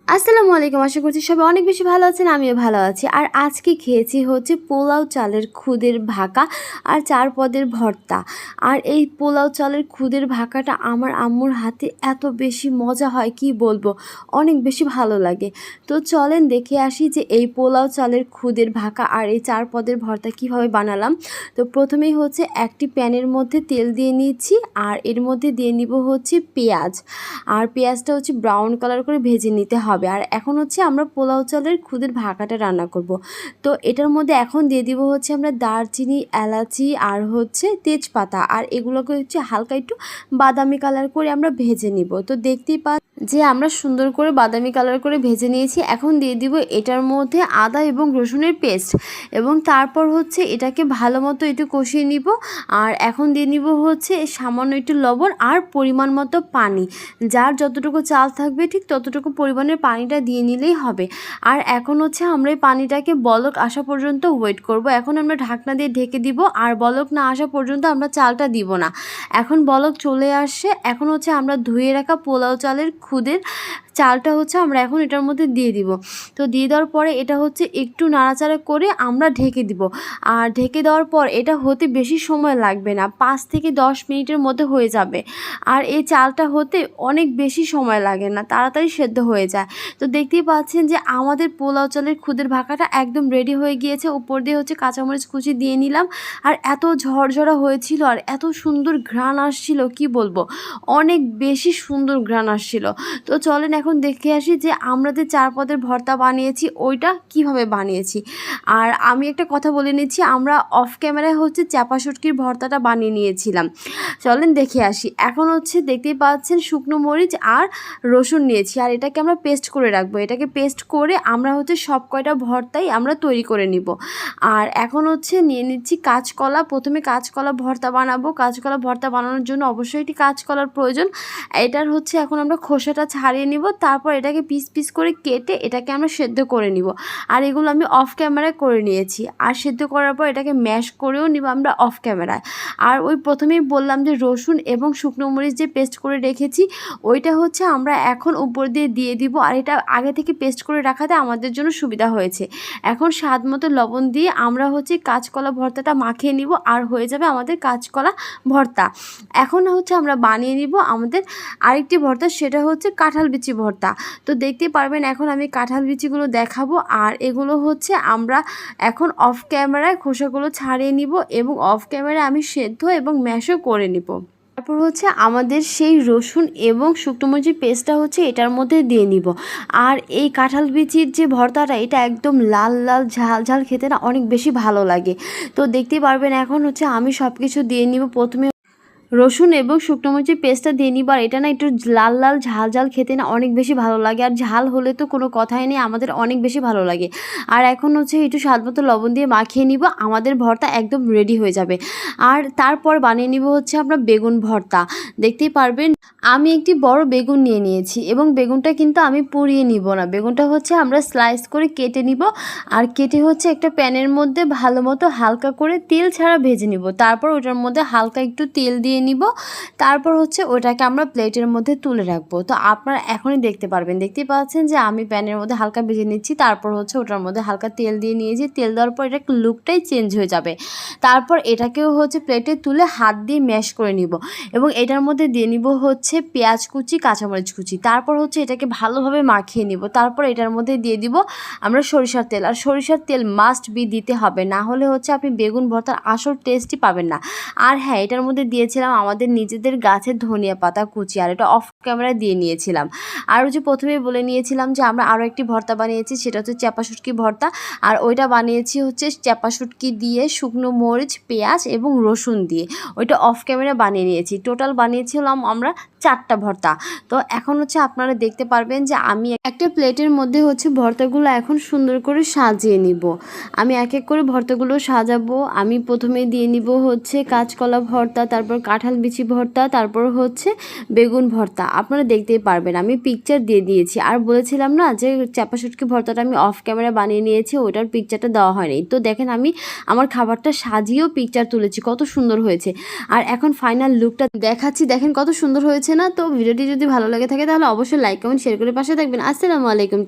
আসসালামু আলাইকুম, আশা করছি সবাই অনেক বেশি ভালো আছেন, আমিও ভালো আছি। আর আজকে খেয়েছি হচ্ছে পোলাও চালের খুদের ভাকা আর চার পদের ভর্তা। আর এই পোলাও চালের খুদের ভাকাটা আমার আম্মুর হাতে এত বেশি মজা হয়, কি বলব? অনেক বেশি ভালো লাগে। তো চলেন দেখে আসি যে এই পোলাও চালের খুদের ভাকা আর এই চার পদের ভর্তা কীভাবে বানালাম। তো প্রথমেই হচ্ছে একটি প্যানের মধ্যে তেল দিয়ে নিচ্ছি আর এর মধ্যে দিয়ে নিব হচ্ছে পেঁয়াজ। আর পেঁয়াজটা হচ্ছে ব্রাউন কালার করে ভেজে নিতে হবে। আর এখন হচ্ছে আমরা পোলাও চালের খুদের ভাকাটা রান্না করব। তো এটার মধ্যে এখন দিয়ে দিব হচ্ছে আমরা দারচিনি, এলাচি আর হচ্ছে তেজপাতা। আর এগুলোকে হচ্ছে হালকা একটু বাদামি কালার করে আমরা ভেজে নিব। তো দেখতেই পা যে আমরা সুন্দর করে বাদামি কালার করে ভেজে নিয়েছি, এখন দিয়ে দিব এটার মধ্যে আদা এবং রসুনের পেস্ট এবং তারপর হচ্ছে এটাকে ভালো মতো একটু কষিয়ে নিব আর এখন দিয়ে নিব হচ্ছে সামান্য একটু লবণ আর পরিমাণ মতো পানি। যার যতটুকু চাল থাকবে ঠিক ততটুকু পরিমাণের পানিটা দিয়ে নিলেই হবে। আর এখন হচ্ছে আমরা এই পানিটাকে বলক আসা পর্যন্ত ওয়েট করব। এখন আমরা ঢাকনা দিয়ে ঢেকে দিব আর বলক না আসা পর্যন্ত আমরা চালটা দিব না। এখন বলক চলে আসে এখন হচ্ছে আমরা ধুয়ে রাখা পোলাও চালের খুদের চালটা হচ্ছে আমরা এখন এটার মধ্যে দিয়ে দিব। তো দিয়ে দেওয়ার পরে এটা হচ্ছে একটু নাড়াচাড়া করে আমরা ঢেকে দিব। আর ঢেকে দেওয়ার পর এটা হতে বেশি সময় লাগবে না, পাঁচ থেকে দশ মিনিটের মধ্যে হয়ে যাবে। আর এই চালটা হতে অনেক বেশি সময় লাগে না, তাড়াতাড়ি সেদ্ধ হয়ে যায়। তো দেখতেই পাচ্ছেন যে আমাদের পোলাও চালের খুদের ভাকাটা একদম রেডি হয়ে গিয়েছে। উপর দিয়ে হচ্ছে কাঁচামরিচ কুচি দিয়ে নিলাম। আর এত ঝরঝরা হয়েছিল আর এত সুন্দর ঘ্রাণ আসছিল, কি বলব? অনেক বেশি সুন্দর ঘ্রাণ আসছিল। তো চলেন এখন দেখে আসি যে আমরা যে চার পদের ভর্তা বানিয়েছি, ওইটা কীভাবে বানিয়েছি। আর আমি একটা কথা বলে নিচ্ছি, আমরা অফ ক্যামেরায় হচ্ছে চাপা শুটকির ভর্তাটা বানিয়ে নিয়েছিলাম। চলেন দেখে আসি। এখন হচ্ছে দেখতেই পাচ্ছেন শুকনো মরিচ আর রসুন নিয়েছি, আর এটাকে আমরা পেস্ট করে রাখব। এটাকে পেস্ট করে আমরা হচ্ছে সব কয়টা ভর্তাই আমরা তৈরি করে নিব। আর এখন হচ্ছে নিয়ে নিচ্ছি কাঁচকলা। প্রথমে কাঁচকলা ভর্তা বানাবো। কাঁচকলা ভর্তা বানানোর জন্য অবশ্যই একটি কাঁচকলার প্রয়োজন। এটার হচ্ছে এখন আমরা খোসাটা ছাড়িয়ে নিব। তারপর এটাকে পিস পিস করে কেটে এটাকে আমরা সেদ্ধ করে নিব। আর এগুলো আমি অফ ক্যামেরায় করে নিয়েছি। আর সেদ্ধ করার পর এটাকে ম্যাশ করেও নিব আমরা অফ ক্যামেরায় আর ওই প্রথমেই বললাম যে রসুন এবং শুকনো মরিচ যে পেস্ট করে রেখেছি, ওইটা হচ্ছে আমরা এখন উপর দিয়ে দিয়ে দিব। আর এটা আগে থেকে পেস্ট করে রাখাতে আমাদের জন্য সুবিধা হয়েছে। এখন স্বাদ মতো লবণ দিয়ে আমরা হচ্ছে কাঁচকলা ভর্তাটা মাখিয়ে নিব আর হয়ে যাবে আমাদের কাঁচকলা ভর্তা। এখন হচ্ছে আমরা বানিয়ে নিব আমাদের আরেকটি ভর্তা, সেটা হচ্ছে কাঁঠাল বিচি ভর্তা। তো দেখতে পারবেন এখন আমি কাঁঠাল বিচিগুলো দেখাবো আর এগুলো হচ্ছে আমরা এখন অফ ক্যামেরায় খোসাগুলো ছাড়িয়ে নিব এবং অফ ক্যামেরায় আমি সেদ্ধ এবং ম্যাশও করে নিব। তারপর হচ্ছে আমাদের সেই রসুন এবং শুকনো মরিচের পেস্টটা হচ্ছে এটার মধ্যে দিয়ে নিব। আর এই কাঁঠাল বিচির যে ভর্তাটা, এটা একদম লাল লাল, ঝাল ঝাল খেতে না অনেক বেশি ভালো লাগে। তো দেখতে পারবেন এখন হচ্ছে আমি সব কিছু দিয়ে নিব। প্রথমে রসুন এবং শুকনো মরিচের পেস্টটা দিয়ে নিবার এটা না একটু লাল লাল ঝাল ঝাল খেতে না অনেক বেশি ভালো লাগে, আর ঝাল হলে তো কোনো কথাই নেই, আমাদের অনেক বেশি ভালো লাগে। আর এখন হচ্ছে একটু স্বাদ মতো লবণ দিয়ে মাখিয়ে নিব, আমাদের ভর্তা একদম রেডি হয়ে যাবে। আর তারপর বানিয়ে নিব হচ্ছে আমরা বেগুন ভর্তা। দেখতেই পারবেন, আমি একটি বড় বেগুন নিয়ে নিয়েছি, এবং বেগুনটা কিন্তু আমি পুড়িয়ে নিব না। বেগুনটা হচ্ছে আমরা স্লাইস করে কেটে নিব, আর কেটে হচ্ছে একটা প্যানের মধ্যে ভালো মতো হালকা করে তেল ছাড়া ভেজে নিব। তারপর ওটার মধ্যে হালকা একটু তেল দিয়ে নিব। তারপর হচ্ছে ওটাকে আমরা প্লেটের মধ্যে তুলে রাখব। তো আপনারা এখনই দেখতে পারবেন। দেখতেই পাচ্ছেন যে আমি প্যানের মধ্যে হালকা ভেজে নিচ্ছি। তারপর হচ্ছে ওটার মধ্যে হালকা তেল দিয়ে নিয়েছি। তেল দেওয়ার পর এটা লুকটাই চেঞ্জ হয়ে যাবে। তারপর এটাকেও হচ্ছে প্লেটে তুলে হাত দিয়ে ম্যাশ করে নিব। এবং এটার মধ্যে দিয়ে নিব হচ্ছে পেঁয়াজ কুচি, কাঁচামরিচ কুচি। তারপর হচ্ছে এটাকে ভালোভাবে মাখিয়ে নিব। তারপর এটার মধ্যে দিয়ে দিব আমরা সরিষার তেল। আর সরিষার তেল মাস্ট বি দিতে হবে। না হলে হচ্ছে আপনি বেগুন ভর্তার আসল টেস্টই পাবেন না। আর হ্যাঁ এটার মধ্যে দিয়েছিলাম আমাদের নিজেদের গাছের ধনিয়া পাতা কুচি আর এটা অফ ক্যামেরায় দিয়ে নিয়েছিলাম। আর যে প্রথমেই বলে নিয়েছিলাম যে, আমরা আরও একটি ভর্তা বানিয়েছি, সেটা হচ্ছে চ্যাপা শুটকি ভর্তা। আর ওইটা বানিয়েছি হচ্ছে চ্যাপা শুটকি দিয়ে শুকনো মরিচ, পেঁয়াজ এবং রসুন দিয়ে। ওইটা অফ ক্যামেরা বানিয়ে নিয়েছি। টোটাল বানিয়েছিলাম আমরা চারটা ভর্তা। তো এখন হচ্ছে আপনারা দেখতে পারবেন যে, আমি একটা প্লেটের মধ্যে হচ্ছে ভর্তাগুলো এখন সুন্দর করে সাজিয়ে নিব। আমি এক এক করে ভর্তাগুলো সাজাবো। আমি প্রথমে দিয়ে নিব হচ্ছে কাঁচকলা ভর্তা, তারপর কাঁঠাল বিচি ভর্তা, তারপর হচ্ছে বেগুন ভর্তা। আপনারা দেখতেই পারবেন, আমি পিকচার দিয়ে দিয়েছি। আর বলেছিলাম না যে চাপা শুটকি ভর্তাটা আমি অফ ক্যামেরা বানিয়ে নিয়েছি, ওটার পিকচারটা দেওয়া হয়নি। তো দেখেন আমি আমার খাবারটা সাজিয়েও পিকচার তুলেছি, কত সুন্দর হয়েছে। আর এখন ফাইনাল লুকটা দেখাচ্ছি, দেখেন কত সুন্দর হয়েছে না? তো ভিডিওটি যদি ভালো লাগে থাকে তাহলে অবশ্যই লাইক কমেন্ট শেয়ার করে পাশে থাকবেন। আসসালামু আলাইকুম